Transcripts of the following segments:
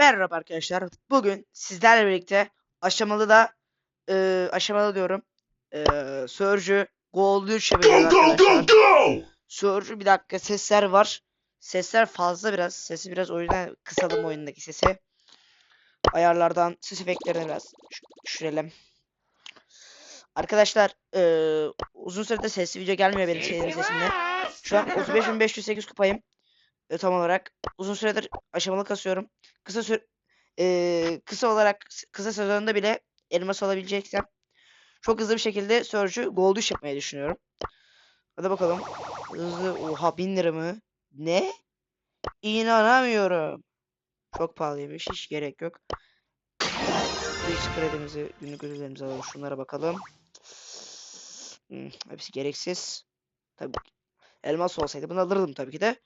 Merhaba arkadaşlar. Bugün sizlerle birlikte aşamalı da e, aşamalı diyorum. E, Surge'ü Gold 3 yapacağız Go, go, go, arkadaşlar. Surge'ü bir dakika sesler var. Sesler fazla biraz. Sesi biraz o yüzden kısalım oyundaki sesi. Ayarlardan ses efektlerini biraz düş- düşürelim. Arkadaşlar e, uzun süredir sesli video gelmiyor benim sesim sesimle. Şu an 35.508 kupayım. E, tam olarak. Uzun süredir aşamalı kasıyorum. Kısa sür e, kısa olarak kısa sezonda bile elmas alabileceksem çok hızlı bir şekilde Surge'ü Gold 3 yapmayı düşünüyorum. Hadi bakalım. Hızlı. Oha 1000 lira mı? Ne? İnanamıyorum. Çok pahalıymış. Hiç gerek yok. Biz kredimizi, günlük ödüllerimizi alalım. Şunlara bakalım. Hmm, hepsi gereksiz. Tabii elmas olsaydı bunu alırdım tabii ki de.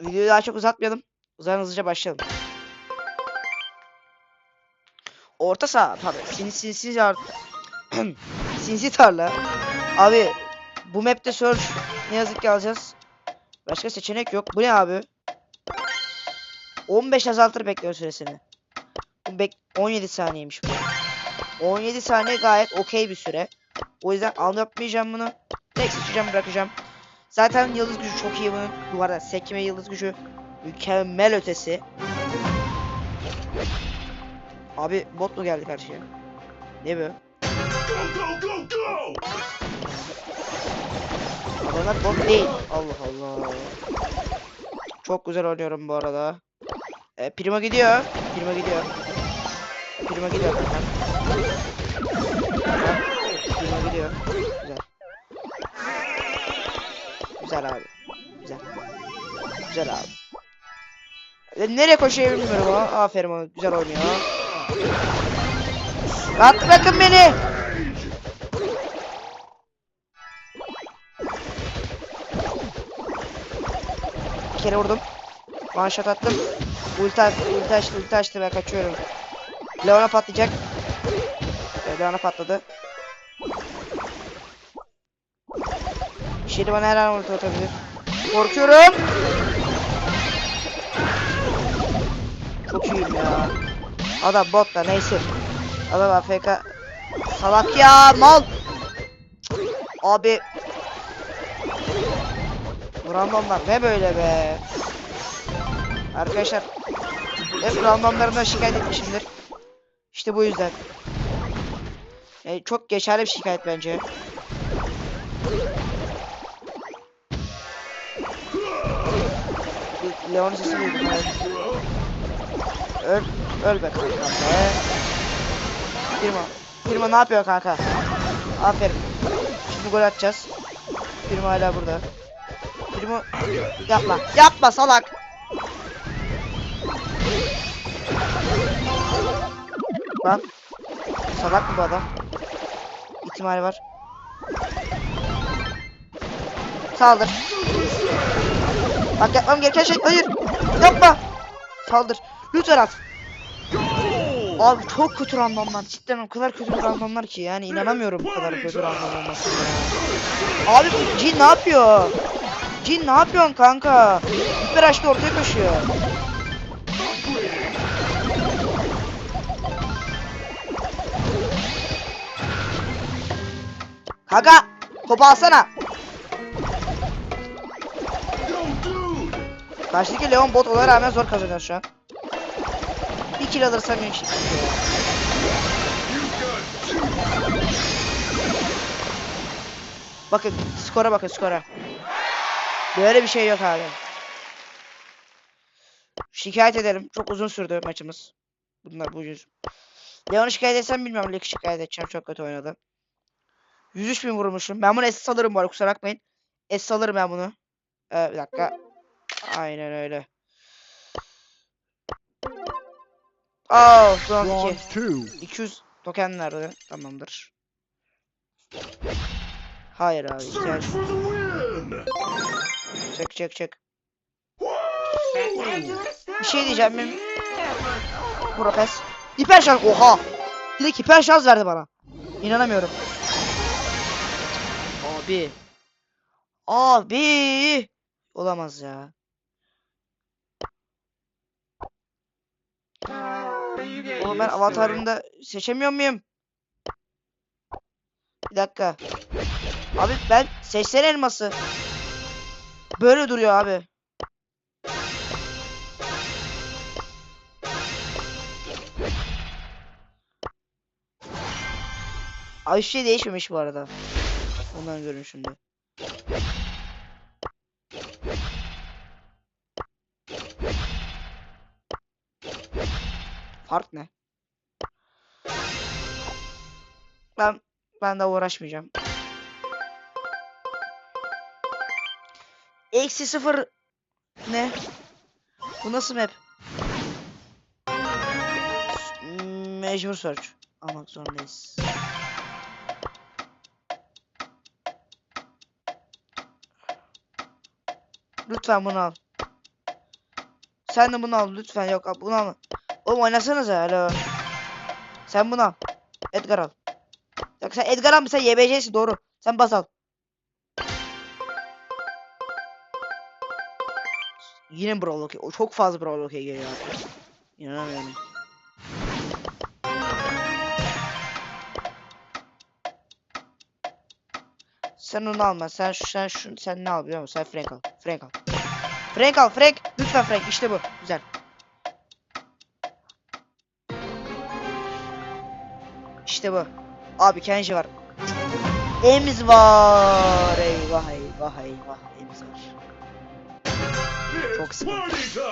Videoyu daha çok uzatmayalım. O zaman hızlıca başlayalım. Orta saha tabii. Sinsi sinsi tar- sinsi tarla. Abi bu map'te search ne yazık ki alacağız. Başka seçenek yok. Bu ne abi? 15 azaltır bekliyor süresini. Bek 17 saniyeymiş bu. 17 saniye gayet okey bir süre. O yüzden anlatmayacağım bunu. Tek seçeceğim bırakacağım. Zaten yıldız gücü çok iyi bunun. Bu arada sekme yıldız gücü mükemmel ötesi. Abi bot mu geldi karşıya? Ne bu? Adamlar bot değil. Allah Allah. Çok güzel oynuyorum bu arada. E, Primo gidiyor. Primo gidiyor. Primo gidiyor Primo gidiyor. Güzel. Abi. Güzel. Güzel abi. E, nereye koşuyor bilmiyorum ama. Aferin ona. Güzel oynuyor. Rahat bırakın beni. Bir kere vurdum. Shot attım. Ulti, ulti açtı, ulti açtı ben kaçıyorum. Leona patlayacak. Leona patladı. Şimdi bana her an ulti atabilir. Korkuyorum. Çok iyiyim ya. Adam bot da neyse. Adam AFK. Salak ya mal. Abi. Randomlar ne böyle be? Arkadaşlar hep randomlarından şikayet etmişimdir. İşte bu yüzden. Yani çok geçerli bir şikayet bence. Leon'un sesi duydum. Öl, öl be kanka be. Firma. Firma ne yapıyor kanka? Aferin. Şimdi gol atacağız. Firma hala burada. Primo yapma. Yapma salak. Lan. Salak mı bu adam? İhtimali var. Saldır. Bak yapmam gereken şey hayır. Yapma. Saldır. Lütfen at. Abi çok kötü randomlar. Cidden o kadar kötü randomlar ki yani inanamıyorum bu kadar kötü random olmasına. Abi Jin ne yapıyor? Jin ne yapıyorsun kanka? Hiper açtı ortaya koşuyor. Kanka topu alsana. Karşıdaki Leon bot olana rağmen zor kazanıyor şu an. Bir kill alırsam şey. Bakın skora bakın skora. Böyle bir şey yok abi. Şikayet ederim. Çok uzun sürdü maçımız. Bunlar bu yüz. Leon'u şikayet etsem bilmiyorum. Leg şikayet edeceğim. Çok kötü oynadı. 103 bin vurmuşum. Ben bunu SS alırım bu arada kusura bakmayın. SS alırım ben bunu. Ee, bir dakika. Aynen öyle. Oh, son Round 2. two. 200 token nerede? Tamamdır. Hayır abi. Win! Çek çek çek. Bir şey diyeceğim benim. Profes. Hiper şans. Oha. Direkt hiper şans verdi bana. İnanamıyorum. Abi. Abi. Olamaz ya. Oğlum ben avatarımda seçemiyor muyum? Bir dakika. Abi ben seçsene elması. Böyle duruyor abi. Ay şey değişmemiş bu arada. Onların görünüşünde. Fark ne? Ben ben de uğraşmayacağım. Eksi sıfır ne? Bu nasıl map? Mecbur search almak zorundayız. Lütfen bunu al. Sen de bunu al lütfen yok al, bunu alma. Oğlum oynasanıza alo. Sen bunu al. Edgar al. Bak sen Edgar al sen YBC'sin doğru. Sen bas al. Yine Brawl okey. Çok fazla Brawl okey geliyor artık. İnanamıyorum. Sen onu alma. Sen sen şu sen ne al biliyor musun? Sen Frank al. Frank al. Frank al Frank. Lütfen Frank. İşte bu. Güzel. İşte bu. Abi Kenji var. Emiz var. Eyvah eyvah eyvah. Emiz var. Çok sıkıntı.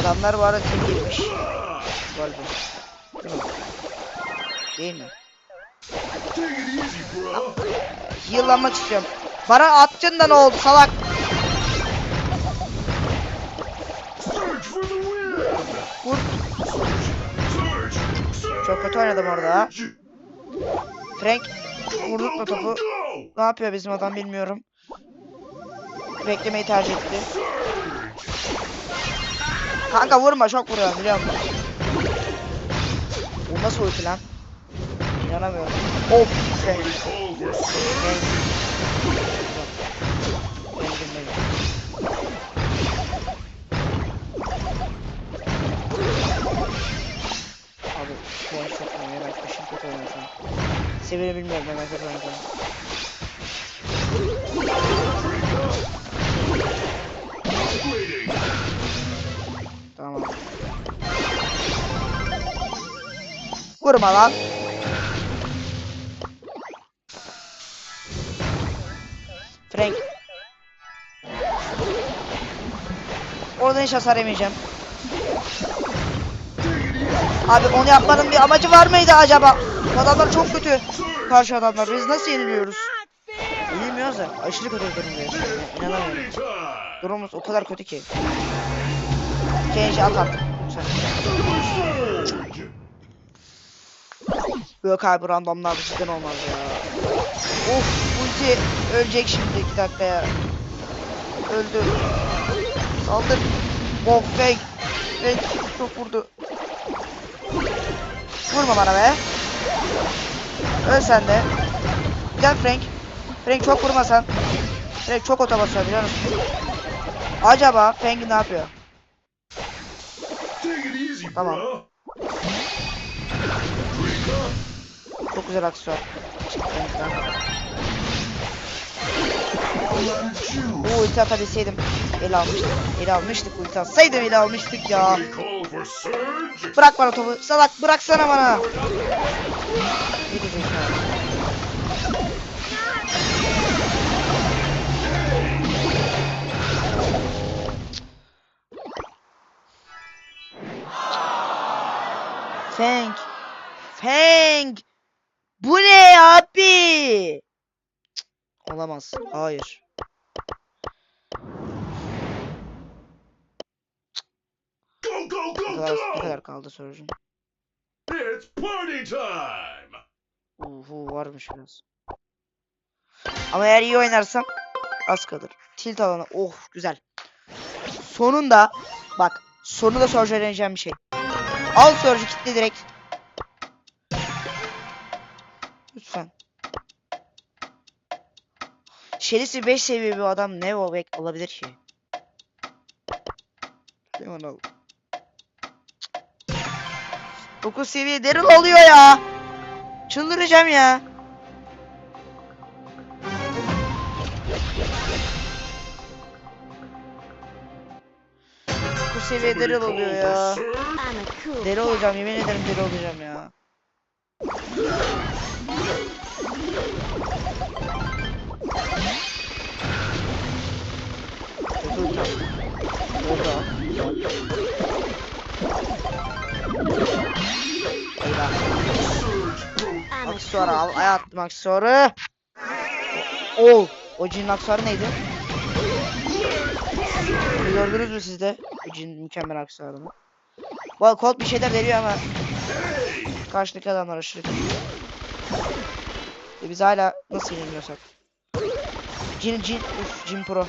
Adamlar bu arada tek girmiş. Ah, Galiba. Değil mi? Değil mi? Yıllanmak istiyorum. Bana attın da ne oldu salak? Vur. Çok kötü oynadım orada. Frank vurduk mu topu? Ne yapıyor bizim adam bilmiyorum. Beklemeyi tercih etti. Kanka vurma çok vuruyorum biliyor musun? O nasıl ulti lan? İnanamıyorum. Of. Frank. Frank. Ben aşırı kötü oynuyor şu an. Seviyeni bilmiyorum ben kötü oynuyorum. Tamam. Vurma lan. Frank. Oradan hiç hasar yemeyeceğim. Abi onu yapmanın bir amacı var mıydı acaba? Adamlar çok kötü. Karşı adamlar. Biz nasıl yeniliyoruz? Yenilmiyoruz da aşırı kötü durumdayız. İnanamıyorum. Durumumuz o kadar kötü ki. Kenji at artık. Yok abi randomlar bu cidden olmaz ya. Of ulti ölecek şimdi 2 dakikaya. Öldü. Saldır. Oh fake. Fake çok vurdu. Vurma bana be. Öl sen de. Gel Frank. Frank çok vurma sen. Frank çok ota basıyor biliyor musun? Acaba Frank ne yapıyor? Tamam. Çok güzel aksiyon. Frank'ten. Bu ulti atabilseydim el almıştık. El almıştık ulti atsaydım el almıştık ya. Bırak bana topu. Salak bıraksana bana. Ne diyecek ya? Feng. Feng. Bu ne abi? Olamaz. Hayır. Kadar, ne kadar kaldı sorucum? It's party time! Uhu varmış biraz. Ama eğer iyi oynarsam az kalır. Tilt alanı. Oh güzel. Sonunda bak sonunda Surge öğreneceğim bir şey. Al Surge'ü kitle direkt. Lütfen. Şerisi 5 seviye bir adam ne o bek olabilir ki? Hemen al. 9 seviye Daryl oluyor ya. Çıldıracağım ya. Bu seviye Daryl oluyor ya. cat. olacağım yemin ederim deli olacağım ya. Aksesuarı al. Ay attım aksesuarı. O. O cinin aksesuarı neydi? Gördünüz mü siz de? Bu cinin mükemmel aksesuarını. Bu Colt bir şeyler deniyor ama karşıdaki adamlar aşırı. Ve biz hala nasıl yenilmiyorsak. Cin cin üf cin pro.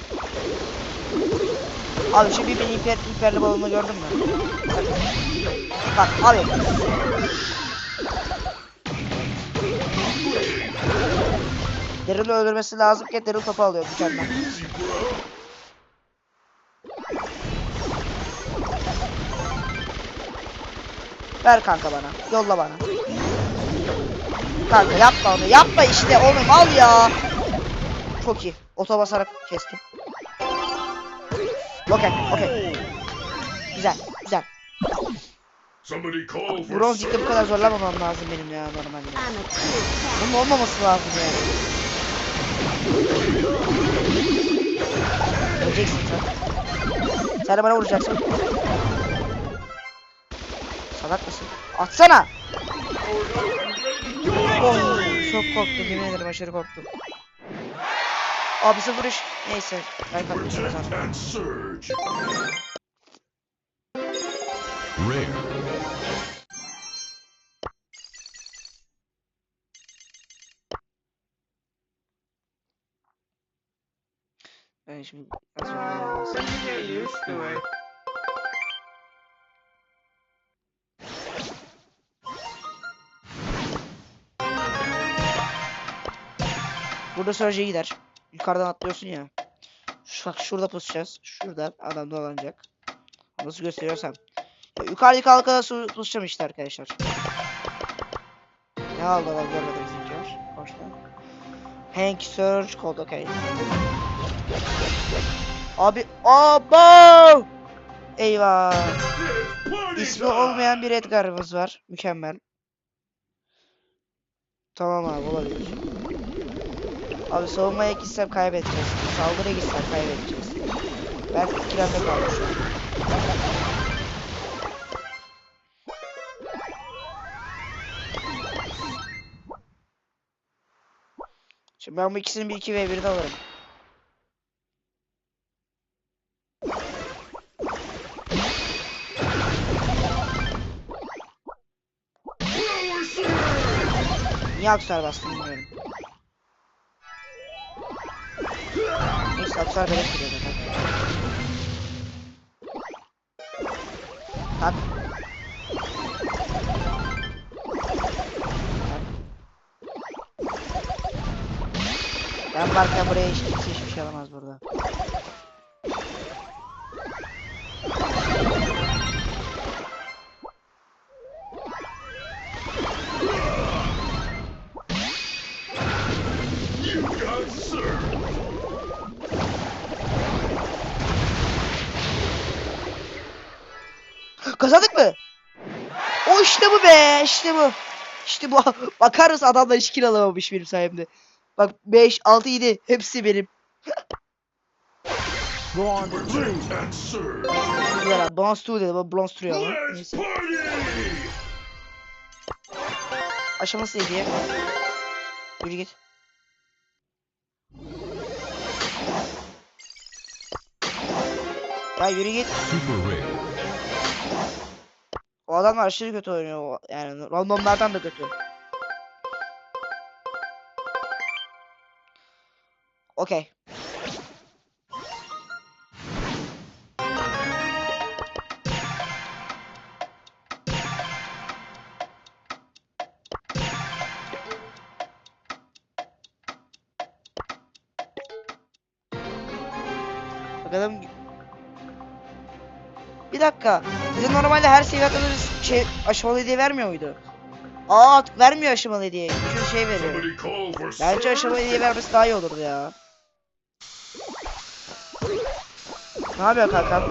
Abi şu bir beni hiper, hiperli balonu gördün mü? Bak abi. Daryl'ı öldürmesi lazım ki Daryl topu alıyor bro. Ver kanka bana. Yolla bana. Kanka yapma onu. Yapma işte oğlum al ya. Çok iyi. Oto basarak kestim. Okey, okey. Güzel, güzel. Bronz bu kadar zorlamamam lazım benim ya normalde. Bunun olmaması lazım yani. Öleceksin sen. Sen de bana vuracaksın. Salak mısın? Atsana! Oh, çok korktum yemin ederim aşırı korktum. Abi sıfır iş. Neyse. Ben and surge. Rare. Ben şimdi az önce Burada Surge'ye gider. Yukarıdan atlıyorsun ya. Şu, bak şurada pusacağız. Şurada adam dolanacak. Nasıl gösteriyorsam. Ya, yukarıdaki halkada su pusacağım işte arkadaşlar. Ne aldı adam görmedim bizimkiler. Boşta. Hank Surge Cold okey. Abi abo! Eyvah. İsmi olmayan bir Edgar'ımız var. Mükemmel. Tamam abi olabilir. Abi savunmaya gitsem kaybedeceğiz. Saldırıya gitsem kaybedeceğiz. Ben ikilemde an. Şimdi ben bu ikisini bir 2 v 1'de alırım. Niye aksar bastım bilmiyorum. Neyse aksar beleş gidiyor zaten. Tak. Ben varken buraya hiç kimse hiçbir şey alamaz burada. Kazandık mı? O işte bu be, işte bu. İşte bu. Bakarız adamlar hiç kill alamamış benim sayemde. Bak 5, 6, 7 hepsi benim. And surge. Güzel abi. Bronze 2 dedi. Bu Bronze 3 ama. Let's Neyse. party. Aşaması neydi ya? Yürü git. Ya yürü git. Super rare. O adamlar aşırı kötü oynuyor. Yani randomlardan da kötü. Okey. Bakalım. Bir dakika. Bize normalde her seviye atladığımız şey aşamalı hediye vermiyor muydu? Aa artık vermiyor aşamalı hediye. Bir şey veriyor. Bence aşamalı hediye vermesi daha iyi olurdu ya. Ne yapıyor kankam?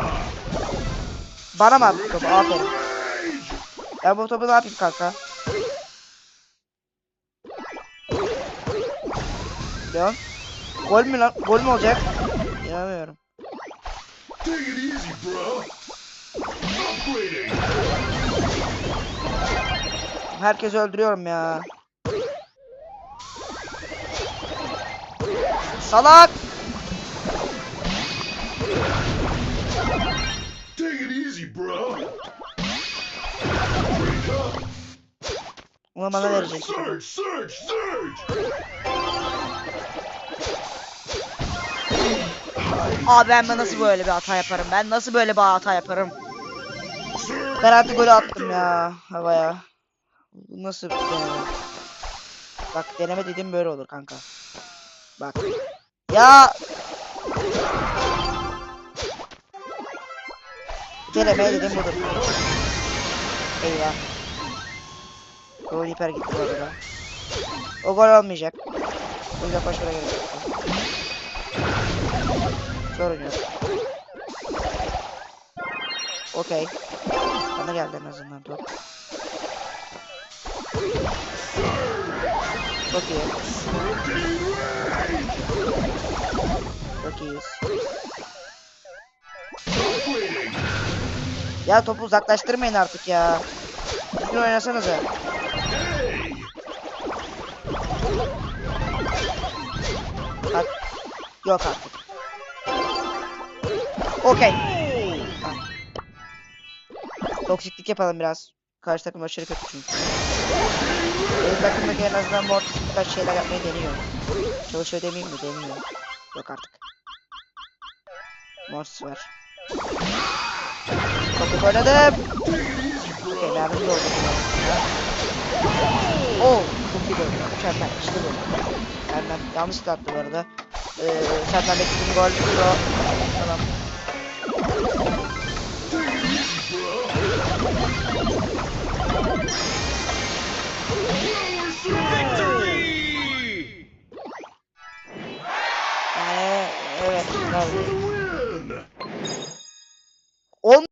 Bana mı attı topu? Aferin. Ben bu topu ne yapayım kanka? Leon. Gol mü lan? Gol mü olacak? İnanamıyorum. Herkesi öldürüyorum ya. Salak! Take it easy, bro. Break up. Bunu bana vereceksin. surge, surge, surge. Abi ben nasıl böyle bir hata yaparım? Ben nasıl böyle bir hata yaparım? Ben artık golü attım ya havaya. Bu nasıl bir deneme? Bak deneme dediğim böyle olur kanka. Bak. Ya! Deneme dediğim budur. Eyvah. Gol hiper gitti bu arada. O gol olmayacak. O yüzden koşmaya gerek yok. Sorun yok. Okey. Bana geldi en azından top. Çok iyi. Çok iyiyiz. Ya topu uzaklaştırmayın artık ya. Düzgün oynasanıza. Bak. Yok artık. Okey. Toksiklik yapalım biraz. Karşı takım aşırı kötü çünkü. Benim takımdaki en azından Mortis birkaç şeyler yapmayı deniyor. Çalışıyor demeyeyim mi? Deniyor. Yok artık. Mortis var. Çok oynadım. Yardımcı oldum. Oo, çok iyi gol. Mükemmel, işte bu. Senden yanlış da attı bu arada. Ee, senden beklediğim gol. Tamam.